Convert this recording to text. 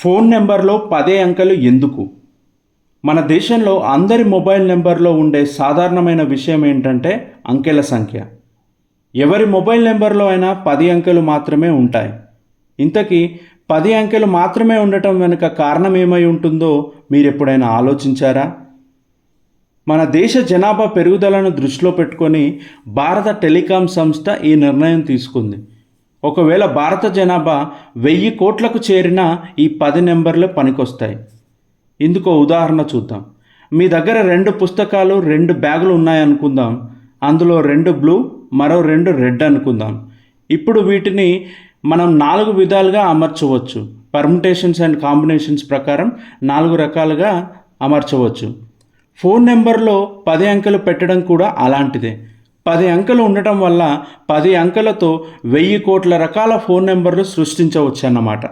Phone నెంబర్లో పదే అంకెలు ఎందుకు? మన దేశంలో అందరి మొబైల్ నెంబర్లో ఉండే సాధారణమైన విషయం ఏంటంటే అంకెల సంఖ్య. ఎవరి మొబైల్ నెంబర్లో అయినా పది అంకెలు మాత్రమే ఉంటాయి. ఇంతకీ పది అంకెలు మాత్రమే ఉండటం వెనుక కారణం ఏమై ఉంటుందో మీరు ఎప్పుడైనా ఆలోచించారా? మన దేశ జనాభా పెరుగుదలను దృష్టిలో పెట్టుకొని భారత టెలికాం సంస్థ ఈ నిర్ణయం తీసుకుంది. ఒకవేళ భారత జనాభా వెయ్యి కోట్లకు చేరినా ఈ పది నెంబర్లు పనికొస్తాయి. ఇందుకో ఉదాహరణ చూద్దాం. మీ దగ్గర రెండు పుస్తకాలు రెండు బ్యాగులు ఉన్నాయనుకుందాం. అందులో రెండు బ్లూ మరో రెండు రెడ్ అనుకుందాం. ఇప్పుడు వీటిని మనం నాలుగు విధాలుగా అమర్చవచ్చు. పర్ముటేషన్స్ అండ్ కాంబినేషన్స్ ప్రకారం నాలుగు రకాలుగా అమర్చవచ్చు. ఫోన్ నెంబర్లో పది అంకెలు పెట్టడం కూడా అలాంటిదే. పది అంకెలు ఉండటం వల్ల పది అంకెలతో వెయ్యి కోట్ల రకాల ఫోన్ నెంబర్లు సృష్టించవచ్చు అన్నమాట